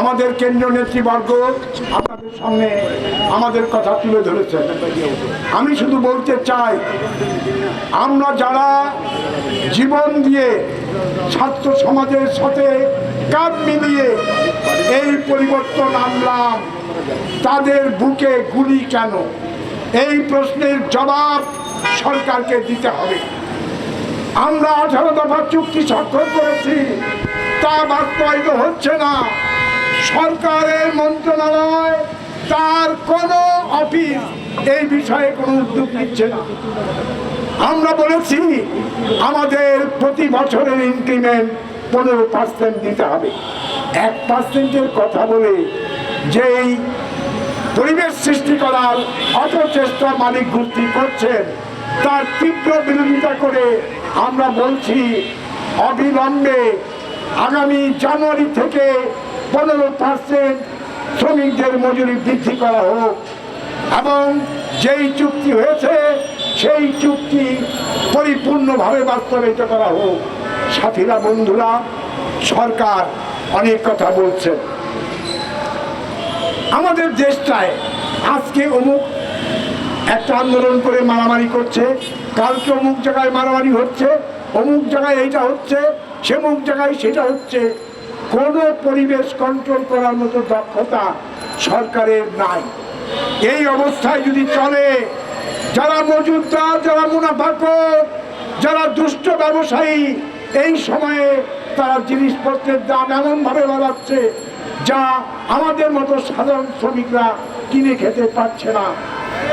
আমাদের কেন্দ্রীয় নেতৃবর্গ আপনাদের সামনে আমাদের কথা তুলে ধরেছেন। আমি শুধু বলতে চাই, আমরা যারা জীবন দিয়ে ছাত্র সমাজের সাথে কাপ মিলিয়ে এই পরিবর্তন আনলাম, তাদের বুকে গুলি কেন? এই প্রশ্নের জবাব সরকারকে দিতে হবে। আমরা আঠারো দফা চুক্তি স্বাক্ষর করেছি, তা বাস্তবায়িত হচ্ছে না। সরকারের মন্ত্রণালয়, তার কোনো অফিস এই বিষয়ে কোনো উদ্যোগ নিচ্ছে না। আমরা বলেছি, আমাদের প্রতি বছরের ইনক্রিমেন্ট পনেরো পার্সেন্ট দিতে হবে। এক পার্সেন্টের কথা বলে যেই পরিবেশ সৃষ্টি করার অপচেষ্টা মালিক গোষ্ঠী করছেন, তার তীব্র বিরোধিতা করে আমরা বলছি, অবিলম্বে আগামী জানুয়ারি থেকে পনেরো পার্সেন্ট শ্রমিকদের মজুরি বৃদ্ধি করা হোক। এবং যেই চুক্তি হয়েছে, সেই চুক্তি পরিপূর্ণভাবে বাস্তবায়িত করা হোক। সাথীরা, বন্ধুরা, সরকার অনেক কথা বলছে। আমাদের দেশটায় আজকে অমুক একটা আন্দোলন করে মারামারি করছে। কালকে অমুক জায়গায় মারামারি হচ্ছে, অমুক জায়গায় এইটা হচ্ছে, সেমুক জায়গায় সেটা হচ্ছে। কোনো পরিবেশ কন্ট্রোল করার মতো দক্ষতা সরকারের নাই। এই অবস্থায় যদি চলে, যারা মজুদদার যারা মুনাফাকর যারা দুষ্ট ব্যবসায়ী, এই সময়ে তারা জিনিসপত্রের দাম এমনভাবে বাড়াচ্ছে যা আমাদের মতো সাধারণ শ্রমিকরা কিনে খেতে পারছে না।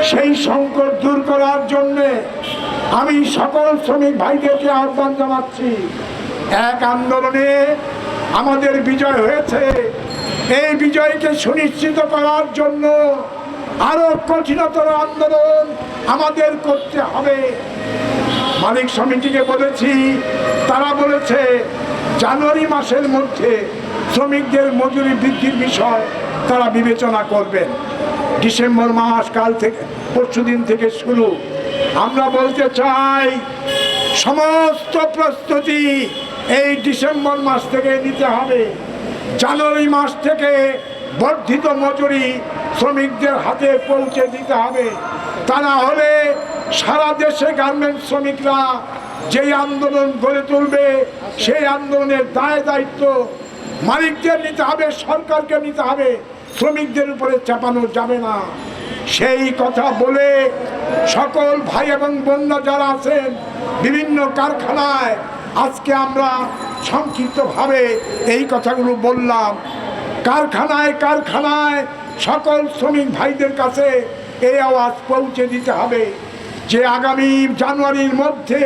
সেই সংকট দূর করার জন্যে আমি সকল শ্রমিক ভাইদেরকে আহ্বান জানাচ্ছি, এক আন্দোলনে আমাদের বিজয় হয়েছে। এই বিজয়কে সুনিশ্চিত করার জন্য আরও কঠিনতর আন্দোলন আমাদের করতে হবে। মালিক সমিতিকে বলেছি, তারা বলেছে, জানুয়ারি মাসের মধ্যে শ্রমিকদের মজুরি বৃদ্ধির বিষয় তারা বিবেচনা করবেন। ডিসেম্বর মাস কাল থেকে, পরশু দিন থেকে শুরু। আমরা বলতে চাই, সমস্ত প্রস্তুতি এই ডিসেম্বর মাস থেকে নিতে হবে। জানুয়ারি মাস থেকে বর্ধিত মজুরি শ্রমিকদের হাতে পৌঁছে দিতে হবে। তা না হলে সারা দেশে গার্মেন্টস শ্রমিকরা যেই আন্দোলন গড়ে তুলবে, সেই আন্দোলনের দায় দায়িত্ব মালিকদের নিতে হবে, সরকারকে নিতে হবে। শ্রমিকদের উপরে চাপানো যাবে না। সেই কথা বলে সকল ভাই এবং বোনরা যারা আছেন, বিভিন্ন কারখানায় আজকে আমরা সংক্ষিপ্তভাবে এই কথাগুলো বললাম। কারখানায় কারখানায় সকল শ্রমিক ভাইদের কাছে এই আওয়াজ পৌঁছে দিতে হবে যে আগামী জানুয়ারির মধ্যে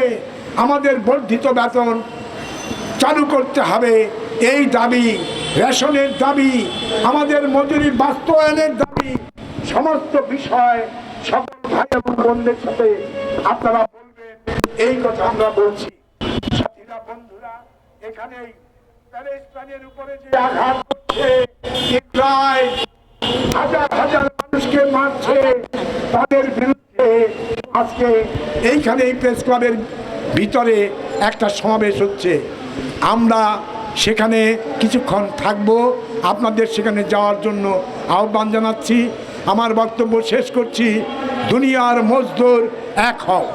আমাদের বর্ধিত বেতন চালু করতে হবে। এই দাবি, রেশনের দাবি, আমাদের মজুরি বাস্তবায়নের দাবি, সমস্ত বিষয় সকল ভাই এবং বোনদের সাথে আপনারা বলবেন। এই কথা আমরা বলছি। বন্ধুরা এখানেই উপরে যে আঘাত ইসরায়েল হাজার হাজার মানুষকে মারছে। তাদের বিরুদ্ধে আজকে এইখানে এই প্রেস ক্লাবের ভিতরে একটা সমাবেশ হচ্ছে। আমরা সেখানে কিছুক্ষণ থাকব। আপনাদের সেখানে যাওয়ার জন্য আহ্বান জানাচ্ছি। আমার বক্তব্য শেষ করছি। দুনিয়ার মজদুর এক হও।